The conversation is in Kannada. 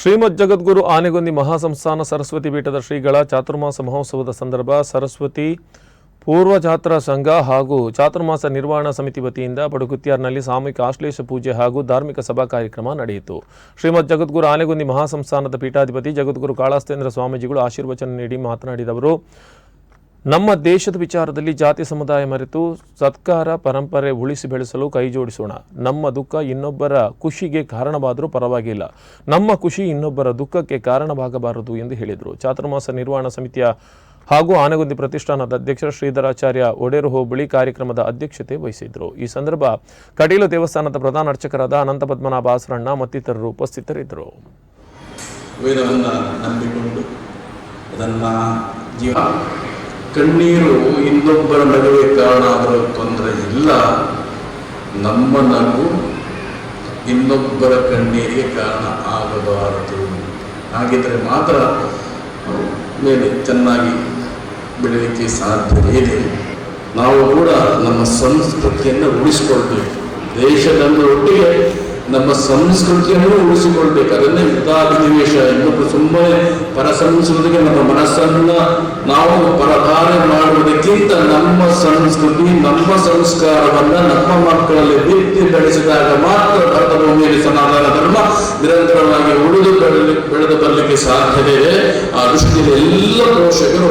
ಶ್ರೀಮದ್ ಜಗದ್ಗುರು ಆನೆಗೊಂದಿ ಮಹಾಸಂಸ್ಥಾನ ಸರಸ್ವತಿ ಪೀಠದ ಶ್ರೀಗಳ ಚಾತುರ್ಮಾಸ ಮಹೋತ್ಸವದ ಸಂದರ್ಭ ಸರಸ್ವತಿ ಪೂರ್ವ ಜಾತ್ರಾ ಸಂಘ ಹಾಗೂ ಚಾತುರ್ಮಾಸ ನಿರ್ವಹಣಾ ಸಮಿತಿ ವತಿಯಿಂದ ಪಡುಗುತ್ಯಾರ್ನಲ್ಲಿ ಸಾಮೂಹಿಕ ಆಶ್ಲೇಷ ಪೂಜೆ ಹಾಗೂ ಧಾರ್ಮಿಕ ಸಭಾ ಕಾರ್ಯಕ್ರಮ ನಡೆಯಿತು. ಶ್ರೀಮದ್ ಜಗದ್ಗುರು ಆನೆಗೊಂದಿ ಮಹಾಸಂಸ್ಥಾನದ ಪೀಠಾಧಿಪತಿ ಜಗದ್ಗುರು ಕಾಳಾಸ್ತೇಂದ್ರ ಸ್ವಾಮೀಜಿಗಳು ಆಶೀರ್ವಚನ ನೀಡಿ ಮಾತನಾಡಿದವರು. ನಮ್ಮ ದೇಶದ ವಿಚಾರದಲ್ಲಿ ಜಾತಿ ಸಮುದಾಯ ಮರೆತು ಸತ್ಕಾರ, ಪರಂಪರೆ ಉಳಿಸಿ ಬೆಳೆಸಲು ಕೈ ಜೋಡಿಸೋಣ. ನಮ್ಮ ದುಃಖ ಇನ್ನೊಬ್ಬರ ಖುಷಿಗೆ ಕಾರಣವಾದರೂ ಪರವಾಗಿಲ್ಲ. ನಮ್ಮ ಖುಷಿ ಇನ್ನೊಬ್ಬರ ದುಃಖಕ್ಕೆ ಕಾರಣವಾಗಬಾರದು ಎಂದು ಹೇಳಿದರು. ಚಾತುರ್ಮಾಸ ನಿರ್ವಹಣಾ ಸಮಿತಿಯ ಹಾಗೂ ಆನೆಗುಂದಿ ಪ್ರತಿಷ್ಠಾನದ ಅಧ್ಯಕ್ಷ ಶ್ರೀಧರಾಚಾರ್ಯ ಒಡೇರು ಹೋಬಳಿ ಕಾರ್ಯಕ್ರಮದ ಅಧ್ಯಕ್ಷತೆ ವಹಿಸಿದ್ದರು. ಈ ಸಂದರ್ಭ ಕಡೀಲು ದೇವಸ್ಥಾನದ ಪ್ರಧಾನ ಅರ್ಚಕರಾದ ಅನಂತ ಪದ್ಮನಾಭ ಆಸರಣ್ಣ ಮತ್ತಿತರರು ಉಪಸ್ಥಿತರಿದ್ದರು. ವೇದವನ್ನು ನಂಬಿಕೊಂಡು, ಅದನ್ನು ಕಣ್ಣೀರು ಇನ್ನೊಬ್ಬರ ನಗುವೆ ಕಾರಣ ಆಗಲು ತೊಂದರೆ ಇಲ್ಲ. ನಮ್ಮ ನಗು ಇನ್ನೊಬ್ಬರ ಕಣ್ಣೀರಿಗೆ ಕಾರಣ ಆಗಬಾರದು. ಹಾಗಿದ್ರೆ ಮಾತ್ರ ಮೇಲೆ ಚೆನ್ನಾಗಿ ಬೆಳೆಯಲಿಕ್ಕೆ ಸಾಧ್ಯತೆ ಇದೆ. ನಾವು ಕೂಡ ನಮ್ಮ ಸಂಸ್ಕೃತಿಯನ್ನು ಉಳಿಸಿಕೊಳ್ಬೇಕು. ದೇಶದಲ್ಲಿ ಒಟ್ಟಿಗೆ ನಮ್ಮ ಸಂಸ್ಕೃತಿಯನ್ನು ಉಳಿಸಿಕೊಳ್ಬೇಕು. ಅದನ್ನೇ ಯುದ್ಧಾಭಿನಿವೇಶ ಇನ್ನೊಬ್ಬರು ಸುಮ್ಮನೆ ಪರ ಸಂಸ್ಕೃತಿಗೆ ನಮ್ಮ ಮನಸ್ಸನ್ನ ನಾವು ಪರಧಾರೆ ಮಾಡುವುದಕ್ಕಿಂತ ನಮ್ಮ ಸಂಸ್ಕೃತಿ, ನಮ್ಮ ಸಂಸ್ಕಾರವನ್ನ ನಮ್ಮ ಮಕ್ಕಳಲ್ಲಿ ಬಿತ್ತಿ ಬೆಳೆಸಿದಾಗ ಮಾತ್ರ ಭರತ ಭೂಮಿಯಲ್ಲಿ ಸನಾತನ ಧರ್ಮ ನಿರಂತರವಾಗಿ ಉಳಿದು ಬೆಳೆದು ಬರಲಿಕ್ಕೆ ಸಾಧ್ಯತೆ ಇದೆ ಆ ದೃಷ್ಟಿಯಲ್ಲಿ ಎಲ್ಲ ಪೋಷಕರು